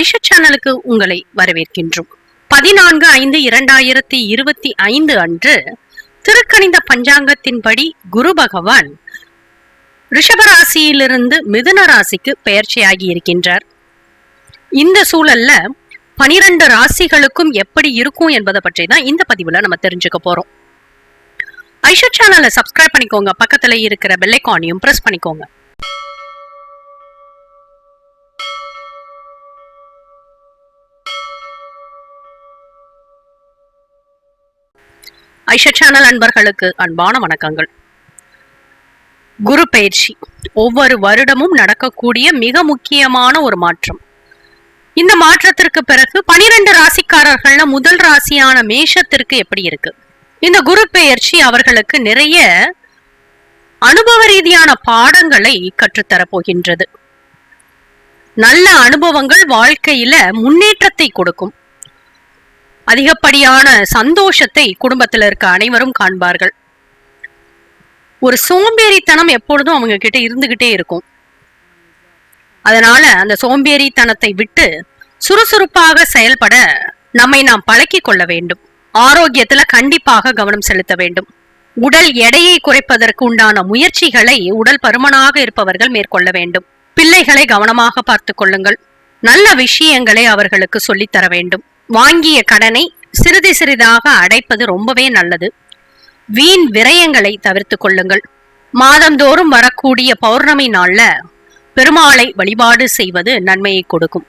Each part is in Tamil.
ஆயிஷா சேனலுக்கு உங்களை வரவேற்கின்றோம். பதினான்கு ஐந்து இரண்டாயிரத்தி இருபத்தி ஐந்து அன்று திருக்கணிந்த பஞ்சாங்கத்தின்படி குரு பகவான் ரிஷபராசியிலிருந்து மிதுன ராசிக்கு பெயர்ச்சியாகி இருக்கின்றார். இந்த சூழல்ல பனிரெண்டு ராசிகளுக்கும் எப்படி இருக்கும் என்பதை பற்றி தான் இந்த பதிவுல நம்ம தெரிஞ்சுக்க போறோம். ஐஷா சேனலை சப்ஸ்கிரைப் பண்ணிக்கோங்க. பக்கத்துல இருக்கிற பெல்லைக்கானையும் பிரஸ் பண்ணிக்கோங்க. ஐஷா சேனல் அன்பர்களுக்கு அன்பான வணக்கங்கள். குரு பயிற்சி. ஒவ்வொரு வருடமும் நடக்கக்கூடிய மிக முக்கியமான ஒரு மாற்றம். இந்த மாற்றத்திற்கு பிறகு பனிரெண்டு ராசிக்காரர்கள்ல முதல் ராசியான மேஷத்திற்கு எப்படி இருக்கு? இந்த குரு பெயர்ச்சி அவர்களுக்கு நிறைய அனுபவ ரீதியான பாடங்களை கற்றுத்தரப்போகின்றது நல்ல அனுபவங்கள் வாழ்க்கையில முன்னேற்றத்தை கொடுக்கும். அதிகப்படியான சந்தோஷத்தை குடும்பத்தில் இருக்க அனைவரும் காண்பார்கள். ஒரு சோம்பேறித்தனம் எப்பொழுதும் அவங்க கிட்ட இருந்துகிட்டே இருக்கும். அதனால அந்த சோம்பேறித்தனத்தை விட்டு சுறுசுறுப்பாக செயல்பட நம்மை நாம் பழக்கி கொள்ள வேண்டும். ஆரோக்கியத்துல கண்டிப்பாக கவனம் செலுத்த வேண்டும். உடல் எடையை குறைப்பதற்கு உண்டான முயற்சிகளை உடல் பருமனாக இருப்பவர்கள் மேற்கொள்ள வேண்டும். பிள்ளைகளை கவனமாக பார்த்து கொள்ளுங்கள். நல்ல விஷயங்களை அவர்களுக்கு சொல்லித்தர வேண்டும். வாங்கிய கடனை சிறிது சிறிதாக அடைப்பது ரொம்பவே நல்லது. வீண் விரயங்களை தவிர்த்து கொள்ளுங்கள். மாதந்தோறும் வரக்கூடிய பௌர்ணமி நாள்ல பெருமாளை வழிபாடு செய்வது நன்மையை கொடுக்கும்.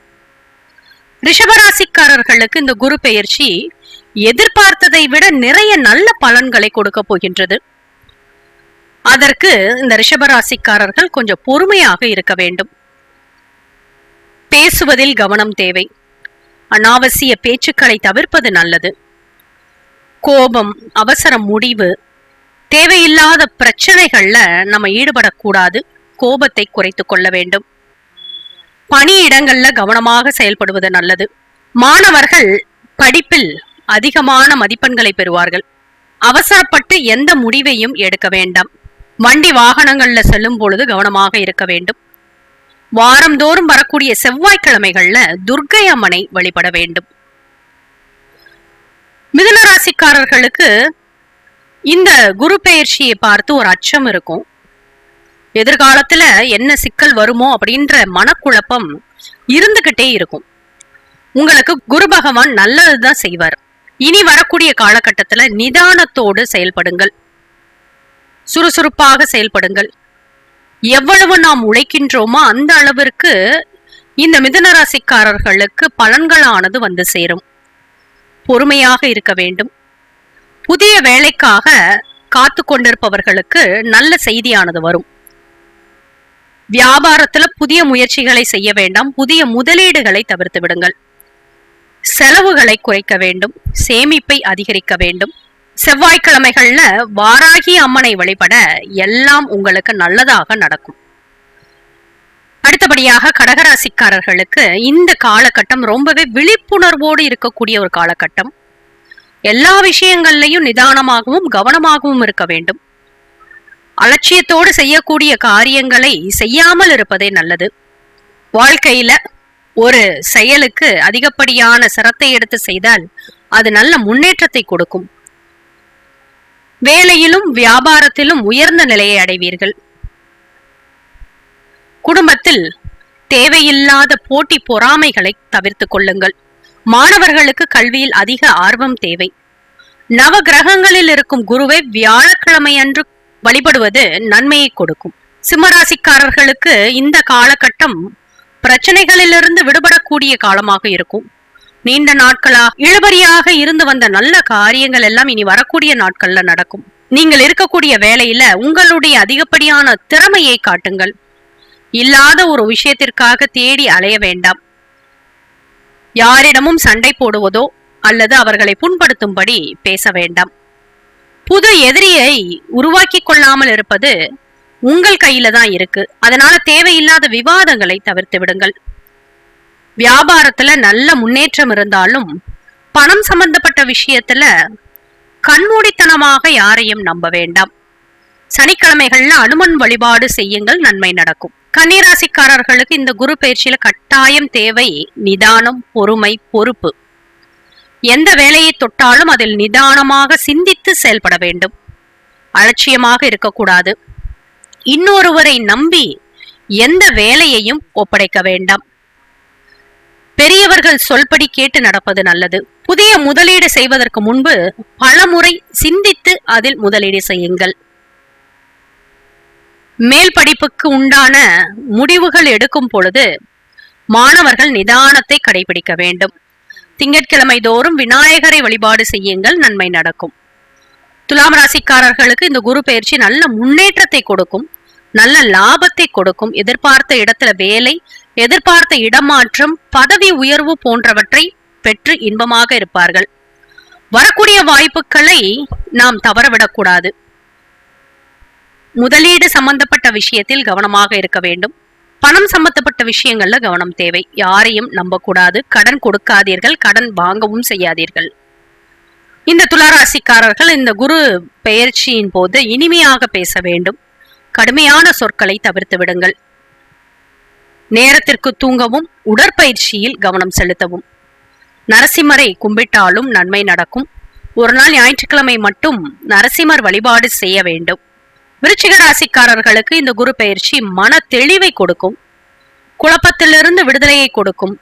ரிஷபராசிக்காரர்களுக்கு இந்த குரு பெயர்ச்சி எதிர்பார்த்ததை விட நிறைய நல்ல பலன்களை கொடுக்க போகின்றது. அதற்கு இந்த ரிஷபராசிக்காரர்கள் கொஞ்சம் பொறுமையாக இருக்க வேண்டும். பேசுவதில் கவனம் தேவை. அனாவசிய பேச்சுக்களை தவிர்ப்பது நல்லது. கோபம் அவசர முடிவு தேவையில்லாத பிரச்சனைகள்ல நம்ம ஈடுபடக்கூடாது. கோபத்தை குறைத்து கொள்ள வேண்டும். பணியிடங்கள்ல கவனமாக செயல்படுவது நல்லது. மாணவர்கள் படிப்பில் அதிகமான மதிப்பெண்களை பெறுவார்கள். அவசரப்பட்டு எந்த முடிவையும் எடுக்க வேண்டாம். வண்டி வாகனங்கள்ல செல்லும் பொழுது கவனமாக இருக்க வேண்டும். வாரந்தோறும் வரக்கூடிய செவ்வாய்க்கிழமைகள்ல துர்க்கை அம்மனை வழிபட வேண்டும். மிதுன ராசிக்காரர்களுக்கு இந்த குரு பெயர்ச்சியை பார்த்து ஒரு அச்சம் இருக்கும். எதிர்காலத்துல என்ன சிக்கல் வருமோ அப்படின்ற மனக்குழப்பம் இருந்துகிட்டே இருக்கும். உங்களுக்கு குரு பகவான் நல்லதுதான் செய்வார். இனி வரக்கூடிய காலகட்டத்துல நிதானத்தோடு செயல்படுங்கள். சுறுசுறுப்பாக செயல்படுங்கள். எவ்வளவு நாம் உழைக்கின்றோமோ அந்த அளவிற்கு இந்த மிதனராசிக்காரர்களுக்கு பலன்களானது வந்து சேரும். பொறுமையாக இருக்க வேண்டும். புதிய வேலைக்காக காத்து கொண்டிருப்பவர்களுக்கு நல்ல செய்தியானது வரும். வியாபாரத்துல புதிய முயற்சிகளை செய்ய வேண்டாம். புதிய முதலீடுகளை தவிர்த்து விடுங்கள். செலவுகளை குறைக்க வேண்டும். சேமிப்பை அதிகரிக்க வேண்டும். செவ்வாய்க்கிழமைகள்ல வாராகி அம்மனை வழிபட எல்லாம் உங்களுக்கு நல்லதாக நடக்கும். அடுத்தபடியாக கடகராசிக்காரர்களுக்கு இந்த காலகட்டம் ரொம்பவே விழிப்புணர்வோடு இருக்கக்கூடிய ஒரு காலகட்டம். எல்லா விஷயங்கள்லையும் நிதானமாகவும் கவனமாகவும் இருக்க வேண்டும். அலட்சியத்தோடு செய்யக்கூடிய காரியங்களை செய்யாமல் இருப்பதே நல்லது. வாழ்க்கையில ஒரு செயலுக்கு அதிகப்படியான சிரத்தை எடுத்து செய்தால் அது நல்ல முன்னேற்றத்தை கொடுக்கும். வேலையிலும் வியாபாரத்திலும் உயர்ந்த நிலையை அடைவீர்கள். குடும்பத்தில் தேவையில்லாத போட்டி பொறாமைகளை தவிர்த்து கொள்ளுங்கள். மாணவர்களுக்கு கல்வியில் அதிக ஆர்வம் தேவை. நவ கிரகங்களில் இருக்கும் குருவை வியாழக்கிழமை அன்று வழிபடுவது நன்மையை கொடுக்கும். சிம்மராசிக்காரர்களுக்கு இந்த காலகட்டம் பிரச்சனைகளிலிருந்து விடுபடக்கூடிய காலமாக இருக்கும். நீண்ட நாட்களா இழுபறியாக இருந்து வந்த நல்ல காரியங்கள் எல்லாம் இனி வரக்கூடிய நாட்கள்ல நடக்கும். நீங்கள் இருக்கக்கூடிய வேலையில உங்களுடைய அதிகப்படியான திறமையை காட்டுங்கள். இல்லாத ஒரு விஷயத்திற்காக தேடி அலைய வேண்டாம். யாரிடமும் சண்டை போடுவதோ அல்லது அவர்களை புண்படுத்தும்படி பேச வேண்டாம். புது எதிரியை உருவாக்கி கொள்ளாமல் இருப்பது உங்கள் கையில தான் இருக்கு. அதனால தேவையில்லாத விவாதங்களை தவிர்த்து விடுங்கள். வியாபாரத்துல நல்ல முன்னேற்றம் இருந்தாலும் பணம் சம்பந்தப்பட்ட விஷயத்துல கண்மூடித்தனமாக யாரையும் நம்ப வேண்டாம். சனிக்கிழமைகள்ல அனுமன் வழிபாடு செய்யுங்கள் நன்மை நடக்கும். கன்னிராசிக்காரர்களுக்கு இந்த குரு பயிற்சியில கட்டாயம் தேவை நிதானம் பொறுமை பொறுப்பு. எந்த வேலையை தொட்டாலும் அதில் நிதானமாக சிந்தித்து செயல்பட வேண்டும். அலட்சியமாக இருக்கக்கூடாது. இன்னொருவரை நம்பி எந்த வேலையையும் ஒப்படைக்க வேண்டாம். பெரியவர்கள் சொல்படி கேட்டு நடப்பது நல்லது. புதிய முதலீடு செய்வதற்கு முன்பு பலமுறை சிந்தித்து அதில் முதலீடு செய்யுங்கள். மேல் படிப்புக்கு உண்டான முடிவுகள் எடுக்கும் பொழுது மாணவர்கள் நிதானத்தை கடைபிடிக்க வேண்டும். திங்கட்கிழமை தோறும் விநாயகரை வழிபாடு செய்யுங்கள் நன்மை நடக்கும். துலாம் ராசிக்காரர்களுக்கு இந்த குரு பயிற்சி நல்ல முன்னேற்றத்தை கொடுக்கும் நல்ல லாபத்தை கொடுக்கும். எதிர்பார்த்த இடத்துல வேலை எதிர்பார்த்த இடமாற்றம் பதவி உயர்வு போன்றவற்றை பெற்று இன்பமாக இருப்பார்கள். வரக்கூடிய வாய்ப்புகளை நாம் தவறவிடக்கூடாது. முதலீடு சம்பந்தப்பட்ட விஷயத்தில் கவனமாக இருக்க வேண்டும். பணம் சம்பந்தப்பட்ட விஷயங்கள்ல கவனம் தேவை. யாரையும் நம்பக்கூடாது. கடன் கொடுக்காதீர்கள். கடன் வாங்கவும் செய்யாதீர்கள். இந்த துளாராசிக்காரர்கள் இந்த குரு பெயர்ச்சியின் போது இனிமையாக பேச வேண்டும். கடுமையான சொற்களை தவிர்த்து விடுங்கள். நேரத்திற்கு தூங்கவும் உடற்பயிற்சியில் கவனம் செலுத்தவும். நரசிம்மரை கும்பிட்டாலும் நன்மை நடக்கும். ஒரு நாள் ஞாயிற்றுக்கிழமை மட்டும் நரசிம்மர் வழிபாடு செய்ய வேண்டும். விருச்சிக ராசிக்காரர்களுக்கு இந்த குரு பயிற்சி மன தெளிவை கொடுக்கும். குழப்பத்திலிருந்து விடுதலையை கொடுக்கும்.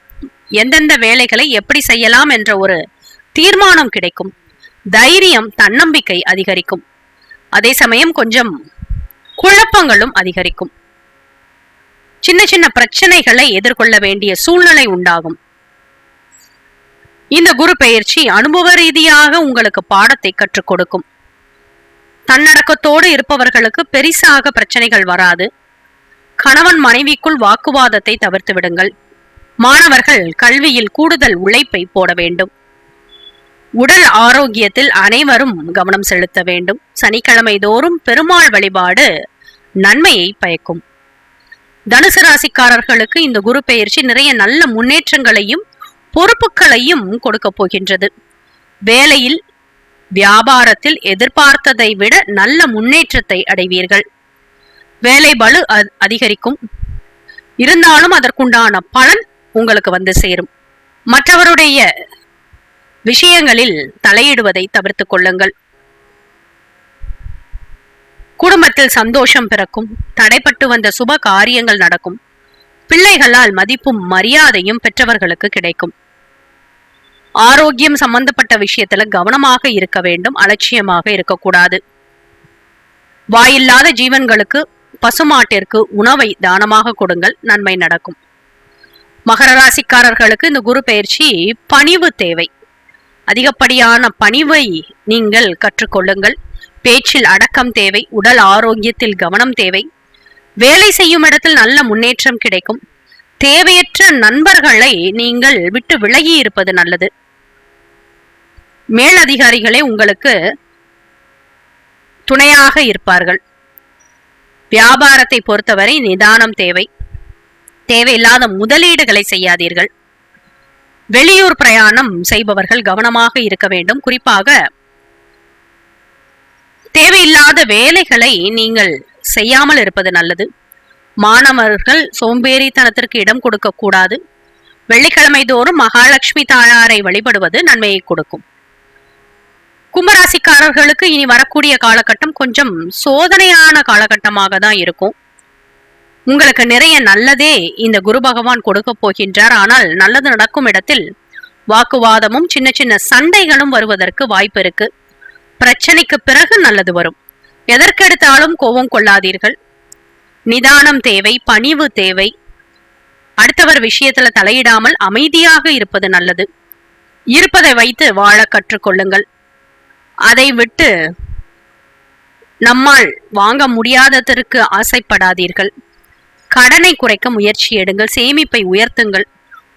எந்தெந்த வேலைகளை எப்படி செய்யலாம் என்ற ஒரு தீர்மானம் கிடைக்கும். தைரியம் தன்னம்பிக்கை அதிகரிக்கும். அதே சமயம் கொஞ்சம் குழப்பங்களும் அதிகரிக்கும். சின்ன சின்ன பிரச்சனைகளை எதிர்கொள்ள வேண்டிய சூழ்நிலை உண்டாகும். இந்த குரு பயிற்சி அனுபவ ரீதியாக உங்களுக்கு பாடத்தை கற்றுக் கொடுக்கும். தன்னடக்கத்தோடு இருப்பவர்களுக்கு பெரிசாக பிரச்சனைகள் வராது. கணவன் மனைவிக்குள் வாக்குவாதத்தை தவிர்த்து விடுங்கள். மாணவர்கள் கல்வியில் கூடுதல் உழைப்பை போட வேண்டும். உடல் ஆரோக்கியத்தில் அனைவரும் கவனம் செலுத்த வேண்டும். சனிக்கிழமை தோறும் பெருமாள் வழிபாடு நன்மையை பயக்கும். தனுசு ராசிக்காரர்களுக்கு இந்த குரு பெயர்ச்சி நிறைய நல்ல முன்னேற்றங்களையும் பொறுப்புகளையும் கொடுக்க போகின்றது. வேலையில் வியாபாரத்தில் எதிர்பார்த்ததை விட நல்ல முன்னேற்றத்தை அடைவீர்கள். வேலை பலு அதிகரிக்கும். இருந்தாலும் அதற்குண்டான பலன் உங்களுக்கு வந்து சேரும். மற்றவருடைய விஷயங்களில் தலையிடுவதை தவிர்த்துக் கொள்ளுங்கள். குடும்பத்தில் சந்தோஷம் பிறக்கும் தடைப்பட்டு வந்த சுப காரியங்கள் நடக்கும். பிள்ளைகளால் மதிப்பும் மரியாதையும் பெற்றவர்களுக்கு கிடைக்கும். ஆரோக்கியம் சம்பந்தப்பட்ட விஷயத்துல கவனமாக இருக்க வேண்டும் அலட்சியமாக இருக்கக்கூடாது. வாயில்லாத ஜீவன்களுக்கு பசுமாட்டிற்கு உணவை தானமாக கொடுங்கள் நன்மை நடக்கும். மகர ராசிக்காரர்களுக்கு இந்த குரு பயிற்சி பணிவு தேவை. அதிகப்படியான பணிவை நீங்கள் கற்றுக்கொள்ளுங்கள். பேச்சில் அடக்கம் தேவை உடல் ஆரோக்கியத்தில் கவனம் தேவை. வேலை செய்யும் இடத்தில் நல்ல முன்னேற்றம் கிடைக்கும். தேவையற்ற நண்பர்களை நீங்கள் விட்டு விலகி இருப்பது நல்லது. மேலதிகாரிகளே உங்களுக்கு துணையாக இருப்பார்கள். வியாபாரத்தை பொறுத்தவரை நிதானம் தேவை. தேவையில்லாத முதலீடுகளை செய்யாதீர்கள். வெளியூர் பிரயாணம் செய்பவர்கள் கவனமாக இருக்க வேண்டும். குறிப்பாக தேவையில்லாத வேலைகளை நீங்கள் செய்யாமல் இருப்பது நல்லது. மாணவர்கள் சோம்பேறித்தனத்திற்கு இடம் கொடுக்க கூடாது. வெள்ளிக்கிழமை தோறும் மகாலட்சுமி தாயாரை வழிபடுவது நன்மையை கொடுக்கும். கும்பராசிக்காரர்களுக்கு இனி வரக்கூடிய காலகட்டம் கொஞ்சம் சோதனையான காலகட்டமாக தான் இருக்கும். உங்களுக்கு நிறைய நல்லதே இந்த குரு பகவான் கொடுக்க போகின்றார். ஆனால் நல்லது நடக்கும் இடத்தில் வாக்குவாதமும் சின்ன சின்ன சண்டைகளும் வருவதற்கு வாய்ப்பு இருக்கு. பிரச்சனைக்கு பிறகு நல்லது வரும். எதற்கெடுத்தாலும் கோபம் கொள்ளாதீர்கள். நிதானம் தேவை பணிவு தேவை. அடுத்தவர் விஷயத்துல தலையிடாமல் அமைதியாக இருப்பது நல்லது. இருப்பதை வைத்து வாழ கற்றுக்கொள்ளுங்கள். அதை விட்டு நம்மால் வாங்க முடியாததற்கு ஆசைப்படாதீர்கள். கடனை குறைக்க முயற்சி எடுங்கள். சேமிப்பை உயர்த்துங்கள்.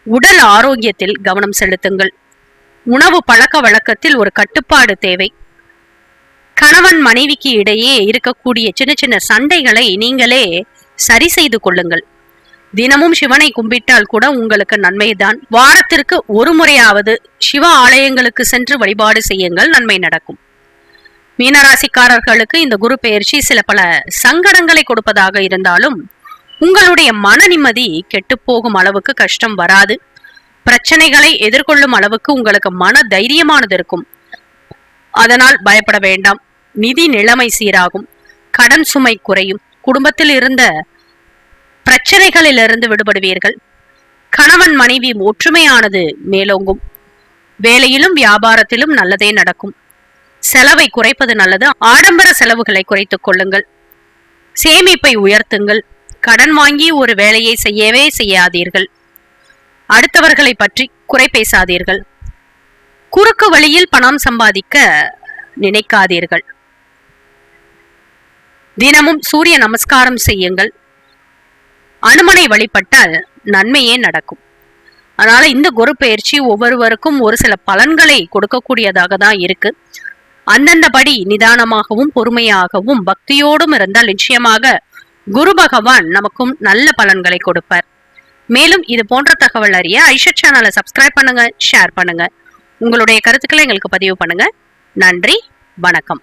உடல் ஆரோக்கியத்தில் கவனம் செலுத்துங்கள். உணவு பழக்க வழக்கத்தில் ஒரு கட்டுப்பாடு தேவை. கணவன் மனைவிக்கு இடையே இருக்கக்கூடிய சின்ன சின்ன சண்டைகளை நீங்களே சரி செய்து கொள்ளுங்கள். தினமும் சிவனை கும்பிட்டால் கூட உங்களுக்கு நன்மைதான். வாரத்திற்கு ஒரு முறையாவது சிவ ஆலயங்களுக்கு சென்று வழிபாடு செய்யுங்கள் நன்மை நடக்கும். மீனராசிக்காரர்களுக்கு இந்த குரு பெயர்ச்சி சில பல சங்கடங்களை கொடுப்பதாக இருந்தாலும் உங்களுடைய மன நிம்மதி கெட்டு போகும் அளவுக்கு கஷ்டம் வராது. பிரச்சனைகளை எதிர்கொள்ளும் அளவுக்கு உங்களுக்கு மன தைரியமானது இருக்கும். அதனால் பயப்பட வேண்டாம். நிதி நிலைமை சீராகும். கடன் சுமை குறையும். குடும்பத்தில் இருந்த பிரச்சனைகளிலிருந்து விடுபடுவீர்கள். கணவன் மனைவி ஒற்றுமையானது மேலோங்கும். வேலையிலும் வியாபாரத்திலும் நல்லதே நடக்கும். செலவை குறைப்பது நல்லது. ஆடம்பர செலவுகளை குறைத்துக் கொள்ளுங்கள். சேமிப்பை உயர்த்துங்கள். கடன் வாங்கி ஒரு வேலையை செய்யவே செய்யாதீர்கள். அடுத்தவர்களை பற்றி குறை பேசாதீர்கள். குறுக்கு வழியில் பணம் சம்பாதிக்க நினைக்காதீர்கள். தினமும் சூரிய நமஸ்காரம் செய்யுங்கள். அனுமனை வழிபட்டால் நன்மையே நடக்கும். அதனால இந்த குரு பயிற்சி ஒவ்வொருவருக்கும் ஒரு சில பலன்களை கொடுக்கக்கூடியதாக தான் இருக்கு. அந்தந்தபடி நிதானமாகவும் பொறுமையாகவும் பக்தியோடும் இருந்தால் நிச்சயமாக குரு பகவான் நமக்கும் நல்ல பலன்களை கொடுப்பார். மேலும் இது போன்ற தகவல் அறிய ஐஷா சேனலை சப்ஸ்கிரைப் பண்ணுங்க ஷேர் பண்ணுங்க. உங்களுடைய கருத்துக்களை எங்களுக்கு பதிவு பண்ணுங்க. நன்றி வணக்கம்.